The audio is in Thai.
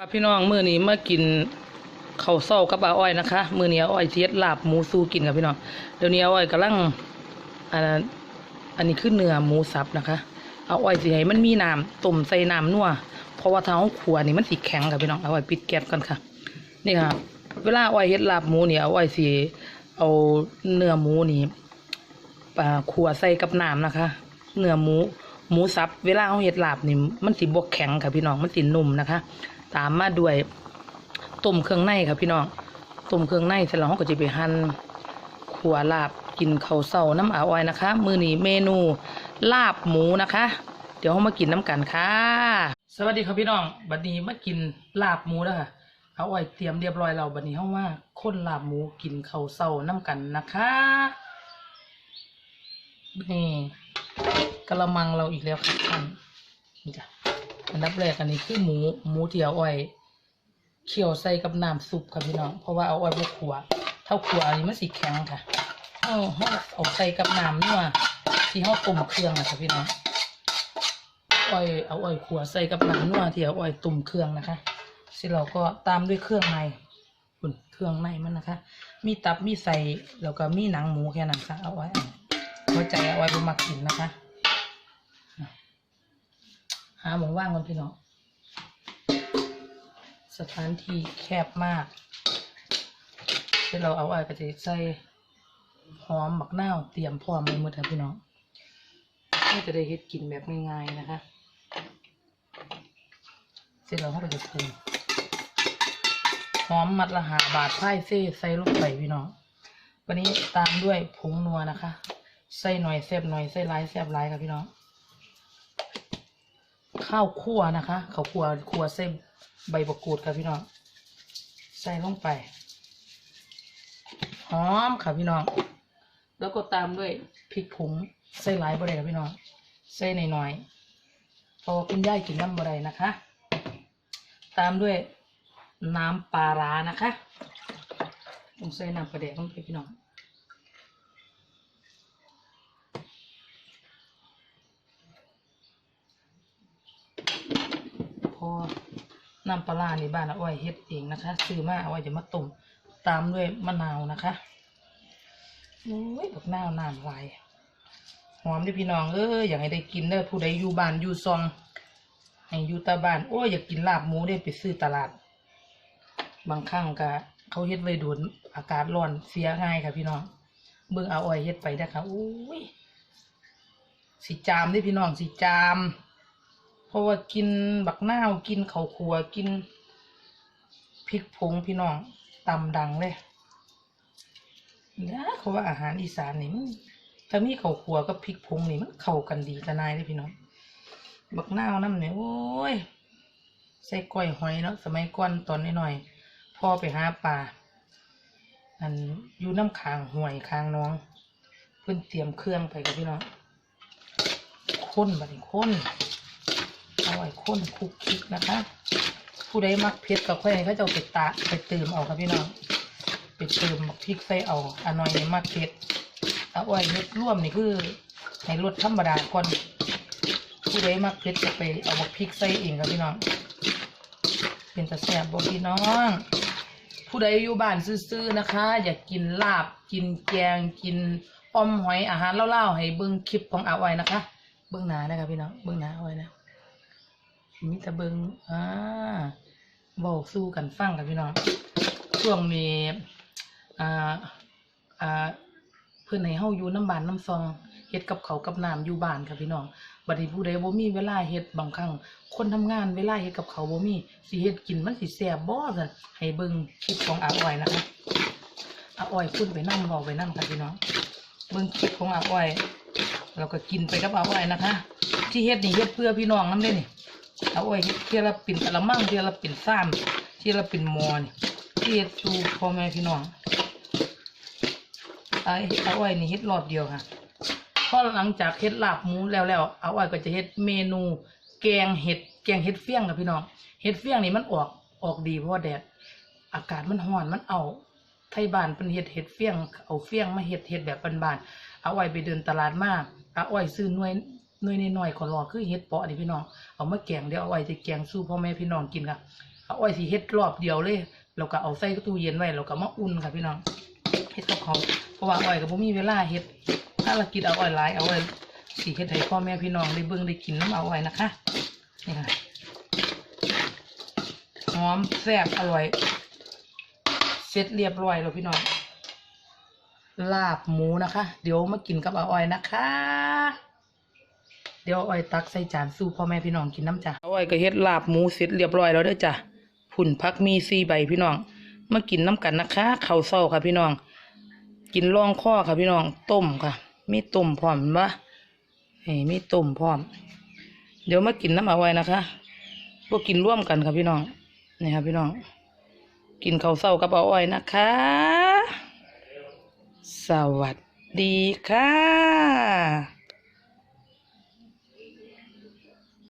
ครับพี่น้องมื้อนี้มากินข้าวเช้ากับอาอ้อยนะคะมื้อนี้อาอ้อยสิเฮดลาบหมูสู้กินครับพี่น้องเดี๋ยวนี้อาอ้อยกำลังอันนั้นอันนี้คือเนื้อหมูสับนะคะอาอ้อยสิให้มันมีน้ำต้มใส่น้ำนัวเพราะว่าถ้าเฮาขัวนี่มันสิแข็งครับพี่น้องอาอ้อยปิดแก๊สก่อนค่ะ นี่ค่ะ เวลาอ้อยเฮ็ดลาบหมูเนี่ยอาอ้อยสิเอาเนื้อหมูนี่อ่าขัวใส่กับน้ำนะคะ เนื้อหมูหมูสับ เวลาเราเฮ็ดลาบนี่มันสิบ่แข็งค่ะพี่น้องมันสินุ่มนะคะ ตามมาด้วยต้มเครื่องในค่ะพี่น้องต้มเครื่องในเสร็จแล้วเราก็จะไปหั่นขัวลาบกินข้าวเช้าน้ำอาอ้อยนะคะ มือนี้เมนูลาบหมูนะคะ เดี๋ยวเรามากินน้ำกันค่ะ สวัสดีครับพี่น้องบัดนี้มากินลาบหมูแล้วค่ะอาอ้อยเตรียมเรียบร้อยแล้วบัดนี้เฮามาคนลาบหมูกินข้าวเช้าน้ำกันนะคะนี่กระมังเราอีกแล้วค่ะท่านนี่จ้ะ อันดับแรกอันนี้คือหมูหมูที่เอาอ้อยเคี่ยวใส่กับน้ำซุปค่ะพี่น้อง เพราะว่าเอาอ้อยบวขัวเท่าขัวอันนี้มันสีแข็งค่ะเอาเอาเอาใส่กับน้ำนัวที่เขาต้มเครื่องอะค่ะพี่น้องอ้อยเอาอ้อยขัวใส่กับน้ำนัวที่เอาอ้อยต้มเครื่องนะคะเสร็จเราก็ตามด้วยเครื่องในคุณเครื่องในมันนะคะ มีตับมีใส่แล้วก็มีหนังหมูแค่นั้นค่ะเอาไว้หัวใจเอาไว้บนมากินนะคะาหมองว่างก่อนพี่น้อง สถานที่แคบมากที่เราเอาไอ้กระเทียมใส่หอมบักเน่าเตรียมพร้อมไว้หมดค่ะพี่น้องก็จะได้เฮ็ดกินแบบง่ายๆนะคะ เสร็จแล้วเราก็จะปรุงหอมมัดละหาบาทไพ่เซ่ใส่ลงไปพี่น้อง วันนี้ตามด้วยผงนัวนะคะ ใส่หน่อยแซ่บหน่อยใส่หลายแซ่บหลายค่ะพี่น้อง ข้าวคั่วนะคะข้าวคั่วคั่วใส่ใบมะกรูดค่ะพี่น้อง ใส่ลงไปหอมค่ะพี่น้อง แล้วก็ตามด้วยพริกผงใส่หลายบะไดค่ะพี่น้องใส่หน่อยๆเพอคุณย่ายกินน้ำบะไดนะคะ ตามด้วยน้ำปลาร้านะคะต้องใส่น้ำปลาแดกลงไปพี่น้อง พอน้ำปลาร้านี่บ้านเอาไว้เฮ็ดเองนะคะ ซื้อมาเอาไว้จะมาต้มตามด้วยมะนาวนะคะโอ้ยดอกนาวน้ำลายหอมด้อพี่น้องเอ้ยอยากให้ได้กินเด้อผู้ใดอยู่บ้านอยู่ซองให้อยู่ตาบ้านโอ้ยอยากกินลาบหมูได้ไปซื้อตลาด บางครั้งก็เขาเฮ็ดไว้โดนอากาศร้อนเสียง่ายค่ะพี่น้องเบิ่งเอาอ้อยเฮ็ดไปเด้อค่ะโอ้ยสิจามด้พี่น้องสิจาม ราะว่ากินบักหน้าวกินเขาวคั่วกินพริกผงพี่น้องตำดังเลยนะเขาว่าอาหารอีสานนี่มันถ้ามีเขาวคั่วกับพริกผงนี่มันเข้ากันดีทนายเลยพี่น้องบักหน้าวน้ำเนี่ยโอ้ยใส่ก้อยหอยเนาะสมัยก่อนตอนน้อยๆพ่อไปหาปลาอันอยู่น้ำคางห่วยคางน้อง เพื่อนเตรียมเครื่องไปกับพี่น้องข้นบัดนี้ข้น เอาไว้ข้นคลุกคลิกนะคะ ผู้ใดมักเผ็ดก็ค่อยให้เขาเจ้าไปตะไปเติมเอาครับพี่น้องไปเติมบักพริกใส่เอาอันน้อยนี่มักเผ็ดเอาไว้เฮ็ดร่วมนี่คือให้รสธรรมดาก่อนผู้ใดมักเผ็ดจะไปเอาบักพริกใส่เองครับพี่น้อง เป็นตะแซ่บบ่พี่น้อง ผู้ใดอยู่บ้านซื่อๆนะคะ อยากกินลาบกินแกงกินอมหอยอาหารเล่าๆให้เบิ่งคลิปของอาไว้นะคะ เบิ่งหน้านะครับพี่น้อง เบิ่งหน้าเอาไว้นะ มีต่เบิงอ่าเว้าสู้กันฟังกับพี่น้องช่วงนี้อ่าอ่าเพื่อนให้เฮาอยู่น้ำบานน้ำซองเฮ็ดกับเขากับน้ำอยู่บ้านค่ะพี่น้องบัดนี้ผู้ใดบ่มีเวลาเฮ็ดบางครั้งคนทำงานเวลาเฮ็ดกับเขาบ่มีสิเฮ็ดกินมันสิแซ่บบ่ซั่นให้เบิ่งคลิปของอาอ้อยนะคะอาอ้อยขึ้นไปนำเว้าไปนำค่ะพี่น้องเบิ่งคลิปของอาอ้อยแล้วก็กินไปกับอาอ้อยนะคะ ที่เฮ็ดนี่เฮ็ดเพื่อพี่น้องนำเด้นี่ เอาไว้เที่ยวละปิ่นกะละมังเที่ยวละปิ่นซ้ำเที่ยวละปิ่นมอนี่ที่เฮดสู่พ่อแม่พี่น้องไอ้เอาไว้นี่เฮ็ดรอบเดียวค่ะพอหลังจากเฮ็ดลาบหมูแล้วแล้วเอาไว้ก็จะเฮ็ดเมนู แกงเห็ดแกงเห็ดเฟี้ยงค่ะพี่น้องเห็ดเฟี้ยงนี่มันออกออกดีเพราะว่าแดดอากาศมันร้อนมันเอาไทยบ้านเป็นเห็ดเห็ดเฟี้ยงเอาเฟี้ยงมาเห็ดเห็ดแบบบ้านๆเอาไว้ไปเดินตลาดมาเอาไว้ซื้อหน่วย น่วยน้อยๆขอรอคือเห็ดเปาะนี่พี่น้อง เอามาแกงเดี๋ยวเอาไว้จะแกงสู้พ่อแม่พี่น้องกินค่ะเอาอ้สิเฮ็ดรอบเดียวเลยแล้วก็เอาใส่ตู้เย็นไว้แล้วก็มาอุ่นค่ะพี่น้องเฮ็ดกับเขาเพราะว่าอ้อยก็บ่มีเวลาเฮ็ดถ้าเรากินเอาอ้อยหลายเอาไว้สิเฮ็ดให้พ่อแม่พี่น้องได้เบิ่งได้กินน้ำเอาอ้นะคะนี่ค่ะหอมแซ่บอร่อย เสร็จเรียบร้อยแล้วพี่น้องลาบหมูนะคะ เดี๋ยวมากินกับอาอ้อยนะคะ เดี๋ยวอ้อยตักใส่จานสู้พ่อแม่พี่น้องกินน้ำจ้ะอาอ้อยก็เฮ็ดลาบหมูเสร็จเรียบร้อยแล้วเด้อจ้ะผุ่นพักมีสี่ใบพี่น้องมากินน้ำกันนะคะข้าวเศร้าค่ะพี่น้อง กินร่องข้อค่ะพี่น้องต้มค่ะมีต้มพร้อมวะเฮ้มีต้มพร้อม เดี๋ยวมากินน้ำอาอ้อยนะคะพวกกินร่วมกันค่ะพี่น้องนี่ค่ะพี่น้อง กินข้าวเศร้ากับอาอ้อยนะคะ สวัสดีค่ะ